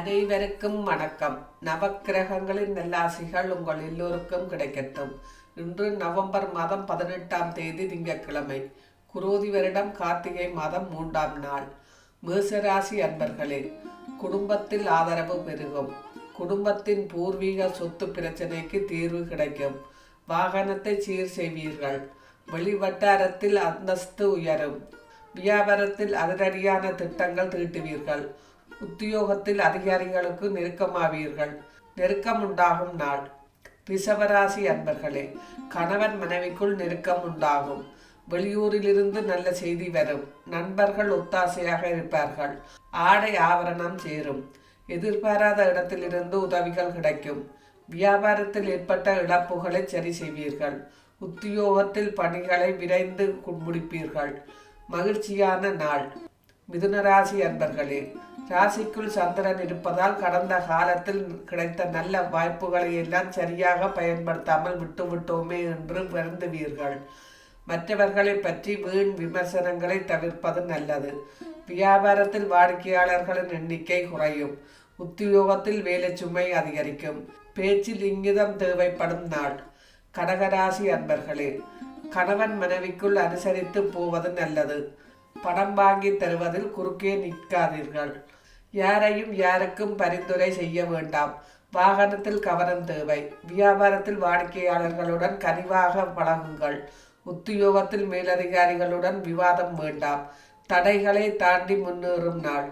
அனைவருக்கும் வணக்கம். நவக்கிரகங்களின் நல்லாசிகள் உங்கள் எல்லோருக்கும் கிடைக்கட்டும். இன்று நவம்பர் மாதம் பதினெட்டாம் தேதி திங்கட்கிழமை குரோதி வருடம் கார்த்திகை மாதம் மூன்றாம் நாள். மேசராசி அன்பர்களே குடும்பத்தில் ஆதரவு பெருகும். குடும்பத்தின் பூர்வீக சொத்து பிரச்சனைக்கு தீர்வு கிடைக்கும். வாகனத்தை சீர் செய்வீர்கள். வெளிவட்டாரத்தில் அந்தஸ்து உயரும். வியாபாரத்தில் அதிரடியான திட்டங்கள் தீட்டுவீர்கள். உத்தியோகத்தில் அதிகாரிகளுக்கு நெருக்கமாவீர்கள். நெருக்கம் உண்டாகும் நாள். ரிஷவராசி அன்பர்களே கணவன் மனைவிக்குள் நெருக்கம் உண்டாகும் வெளியூரிலிருந்து நல்ல செய்தி வரும். நண்பர்கள் ஒத்தாசையாக இருப்பார்கள். ஆடை ஆவரணம் சேரும். எதிர்பாராத இடத்திலிருந்து உதவிகள் கிடைக்கும். வியாபாரத்தில் ஏற்பட்ட இழப்புகளை சரி செய்வீர்கள். உத்தியோகத்தில் பணிகளை விரைந்து முடிப்பீர்கள். மகிழ்ச்சியான நாள். மிதுனராசி அன்பர்களே ராசிக்குள் சந்திரன் இருப்பதால் கடந்த காலத்தில் கிடைத்த நல்ல வாய்ப்புகளை எல்லாம் சரியாக பயன்படுத்தாமல் விட்டுவிட்டோமே என்று வருந்துவீர்கள். மற்றவர்களை பற்றி வீண் விமர்சனங்களை தவிர்ப்பது நல்லது. வியாபாரத்தில் வாடிக்கையாளர்களின் எண்ணிக்கை குறையும். உத்தியோகத்தில் வேலை சுமை அதிகரிக்கும். பேச்சில் இங்கிதம் தேவைப்படும் நாள். கடகராசி அன்பர்களே கணவன் மனைவிக்குள் அனுசரித்து போவது நல்லது. படம் வாங்கி தருவதில் குறுக்கே நிற்காதீர்கள். யாரையும் யாருக்கும் பரிந்துரை செய்ய வேண்டாம். வாகனத்தில் கவனம் தேவை. வியாபாரத்தில் வாடிக்கையாளர்களுடன் கனிவாக பழகுங்கள். உத்தியோகத்தில் மேலதிகாரிகளுடன் விவாதம் வேண்டாம். தடைகளை தாண்டி முன்னேறும் நாள்.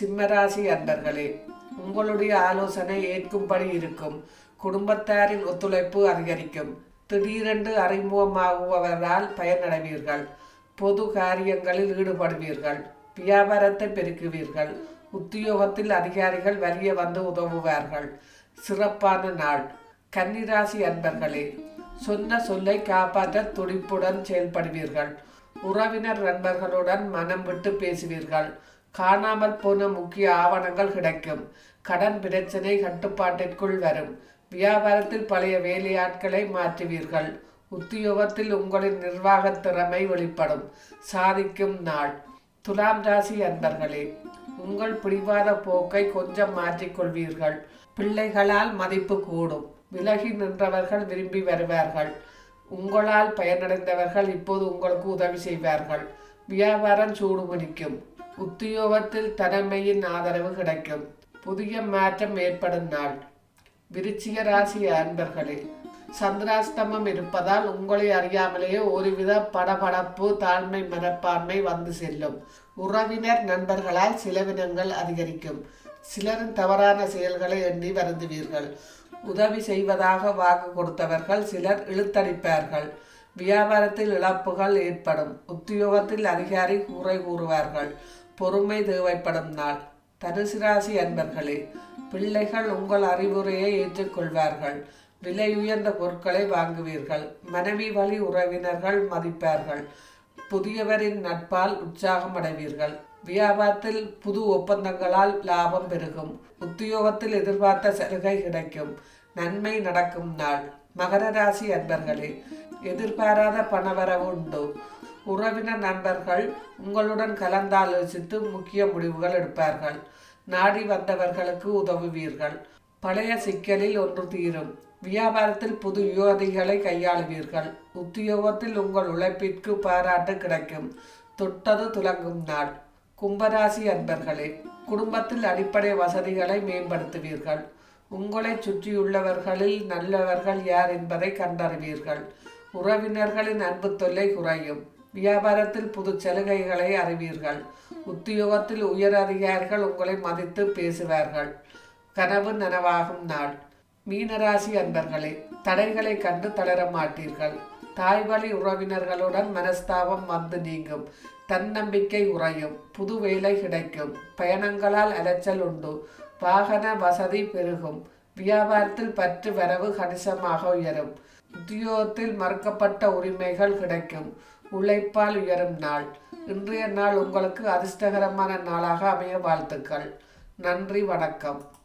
சிம்மராசி அன்பர்களே உங்களுடைய ஆலோசனை ஏற்கும்படி இருக்கும். குடும்பத்தாரின் ஒத்துழைப்பு அதிகரிக்கும். திடீரென்று அறிமுகமாகுபவரால் பயனடைவீர்கள். பொது காரியங்களில் ஈடுபடுவீர்கள். வியாபாரத்தை பெருக்குவீர்கள். உத்தியோகத்தில் அதிகாரிகள் வலிய வந்து உதவுவார்கள். சிறப்பான நாள். கன்னிராசி அன்பர்களே சொன்ன சொல்லை காப்பாற்ற துடிப்புடன் செயல்படுவீர்கள். உறவினர் நண்பர்களுடன் மனம் விட்டு பேசுவீர்கள். காணாமல் போன முக்கிய ஆவணங்கள் கிடைக்கும். கடன் பிரச்சனை கட்டுப்பாட்டிற்குள் வரும். வியாபாரத்தில் பழைய வேலையாட்களை மாற்றுவீர்கள். உத்தியோகத்தில் உங்களின் நிர்வாக திறமை வெளிப்படும். சாதிக்கும் நாள். துலாம் ராசி அன்பர்களே உங்கள் பிடிவாத போக்கை கொஞ்சம் மாற்றிக்கொள்வீர்கள் பிள்ளைகளால் மதிப்பு கூடும். விலகி நின்றவர்கள் விரும்பி வருவார்கள். உங்களால் பயனடைந்தவர்கள் இப்போது உங்களுக்கு உதவி செய்வார்கள். வியாபாரம் சூடு பிடிக்கும் உத்தியோகத்தில் தலைமையின் ஆதரவு கிடைக்கும். புதிய மாற்றம் ஏற்படும் நாள். விருச்சிக ராசி அன்பர்களே சந்திராஸ்தமம் இருப்பதால் உங்களை அறியாமலேயே ஒருவித படபடப்பு தாழ்மை மனப்பான்மை வந்து செல்லும். உறவினர் நண்பர்களால் சிலவினங்கள் அதிகரிக்கும். சிலரின் தவறான செயல்களை எண்ணி வருந்துவீர்கள். உதவி செய்வதாக வாக்கு கொடுத்தவர்கள் சிலர் இழுத்தடிப்பார்கள். வியாபாரத்தில் இழப்புகள் ஏற்படும். உத்தியோகத்தில் அதிகாரி கூரை கூறுவார்கள். பொறுமை தேவைப்படும் நாள். தனுசு ராசி அன்பர்களே பிள்ளைகள் உங்கள் அறிவுரையை ஏற்றுக்கொள்வார்கள். விலை உயர்ந்த பொருட்களை வாங்குவீர்கள். மனைவி வழி உறவினர்கள் மதிப்பார்கள். புதியவரின் நட்பால் உற்சாகம் அடைவீர்கள். வியாபாரத்தில் புது ஒப்பந்தங்களால் லாபம் பெருகும். உத்தியோகத்தில் எதிர்பார்த்த சலுகை கிடைக்கும். நன்மை நடக்கும் நாள். மகர ராசி அன்பர்களே எதிர்பாராத பணவரவு உண்டு. உறவினர் நண்பர்கள் உங்களுடன் கலந்தாலோசித்து முக்கிய முடிவுகள் எடுப்பார்கள். நாடி வந்தவர்களுக்கு உதவுவீர்கள். பழைய சிக்கலில் ஒன்று தீரும். வியாபாரத்தில் புது யுவதிகளை கையாளுவீர்கள். உத்தியோகத்தில் உங்கள் உழைப்பிற்கு பாராட்டு கிடைக்கும். தொட்டது துலங்கும் நாள். கும்பராசி அன்பர்களே குடும்பத்தில் அடிப்படை வசதிகளை மேம்படுத்துவீர்கள். உங்களை சுற்றியுள்ளவர்களில் நல்லவர்கள் யார் என்பதை கண்டறிவீர்கள். உறவினர்களின் அன்பு தொல்லை குறையும். வியாபாரத்தில் புது சலுகைகளை அறிவீர்கள். உத்தியோகத்தில் உயர் அதிகாரிகள் உங்களை மதித்து பேசுவார்கள். கனவு நனவாகும் நாள். மீனராசி அன்பர்களே தடைகளை கண்டு தளர மாட்டீர்கள். தாய்வழி உறவினர்களுடன் மனஸ்தாபம் வந்து நீங்கும். தன்னம்பிக்கை உறையும். புது வேலை கிடைக்கும். பயணங்களால் அலைச்சல் உண்டு. வாகன வசதி பெருகும். வியாபாரத்தில் பற்று வரவு கணிசமாக உயரும். உத்தியோகத்தில் மறுக்கப்பட்ட உரிமைகள் கிடைக்கும். உழைப்பால் உயரும் நாள். இன்றைய நாள் உங்களுக்கு அதிர்ஷ்டகரமான நாளாக அமைய வாழ்த்துக்கள். நன்றி வணக்கம்.